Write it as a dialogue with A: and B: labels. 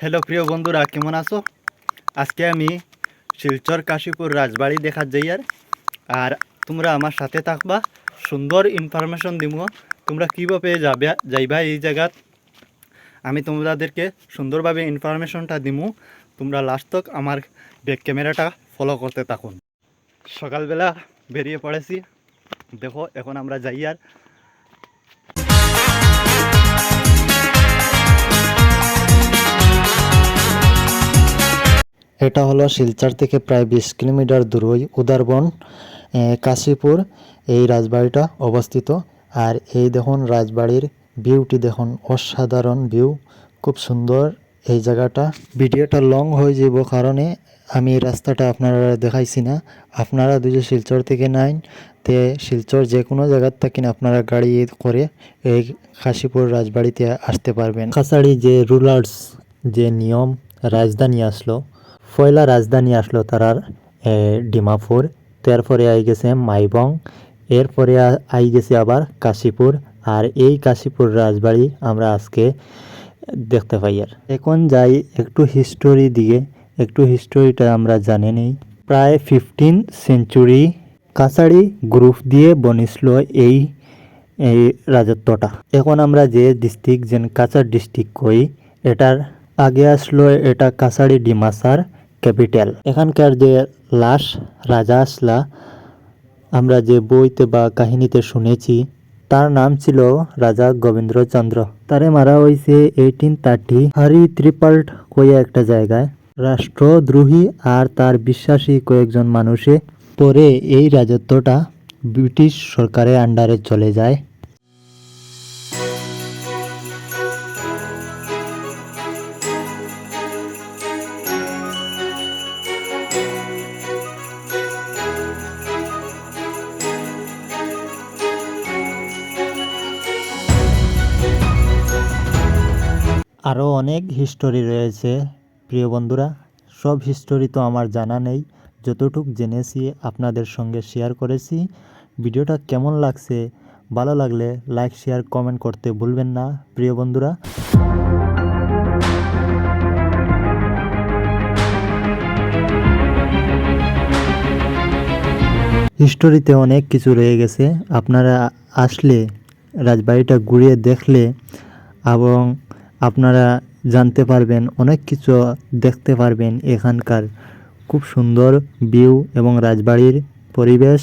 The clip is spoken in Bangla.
A: হ্যালো প্রিয় বন্ধুরা, কেমন আছো? আজকে আমি শিলচর কাশীপুর রাজবাড়ি দেখার যাই আর আর তোমরা আমার সাথে থাকবা, সুন্দর ইনফরমেশন দিব তোমরা কীভাবে যাবে, যাইবা এই জায়গাত? আমি তোমাদেরকে সুন্দরভাবে ইনফরমেশনটা দিমু। তোমরা লাস্ট তক আমার ব্যাক ক্যামেরাটা ফলো করতে থাকুন। সকালবেলা বেরিয়ে পড়েছি। দেখো, এখন আমরা যাই আর
B: এটা হলো শিলচর থেকে প্রায় বিশ কিলোমিটার দূরই উদারবন কাশীপুর, এই রাজবাড়িটা অবস্থিত। আর এই দেখুন রাজবাড়ির ভিউটি দেখুন, অসাধারণ ভিউ খুব সুন্দর এই জায়গাটা। ভিডিওটা লং হয়ে যাব কারণে আমি রাস্তাটা আপনারা দেখাইছি না। আপনারা যদি শিলচর থেকে নাইন তে শিলচর যে কোনো জায়গার থাকেন আপনারা গাড়ি করে এই কাশীপুর রাজবাড়িতে আসতে পারবেন। কাছাড়ি যে রুলার্স যে নিয়ম, রাজধানী আসলো পয়লা রাজধানী আসলো তারার ডিমাপুর। তারপরে আই গেছে মাইবং, এরপরে আই গেছে আবার কাশীপুর। আর এই কাশীপুর রাজবাড়ি আমরা আজকে দেখতে পাই আর। এখন যাই একটু হিস্টোরি দিয়ে একটু হিস্টোরিটা আমরা জানি নেই। প্রায় ফিফটিন সেঞ্চুরি কাছাড়ি গ্রুপ দিয়ে বনিছিল এই এই রাজত্বটা। এখন আমরা যে ডিস্ট্রিক্ট যেন কাছাড় ডিস্ট্রিক্ট কই, এটার আগে আসলো এটা কাছাড়ি ডিমাসার। ক্যাপিটাল। এখানকার যে লাশ, রাজা আসলা, আমরা যে বইতে বা কাহিনীতে শুনেছি, তার নাম ছিল রাজা গোবিন্দ্রচন্দ্র তারে মারা হয়েছে এইটিন থার্টি হারি ত্রিপাল্ট কইয়া একটা জায়গায়। রাষ্ট্রদ্রোহী আর তার বিশ্বাসী কয়েকজন মানুষে পরে এই রাজত্বটা ব্রিটিশ সরকারের আন্ডারে চলে যায়। আরও অনেক হিস্টোরি রয়েছে। প্রিয় বন্ধুরা, সব হিস্টোরি তো আমার জানা নেই। যতটুক জেনেছি, আপনাদের সঙ্গে শেয়ার করেছি। ভিডিওটা কেমন লাগছে, ভালো লাগলে লাইক শেয়ার কমেন্ট করতে ভুলবেন না, প্রিয় বন্ধুরা। হিস্টোরিতে অনেক কিছু রয়ে গেছে। আপনারা আসলে রাজবাড়িটা ঘুরিয়ে দেখলে এবং আপনারা জানতে পারবেন অনেক কিছু দেখতে পারবেন এখানকার। খুব সুন্দর ভিউ এবং রাজবাড়ির পরিবেশ।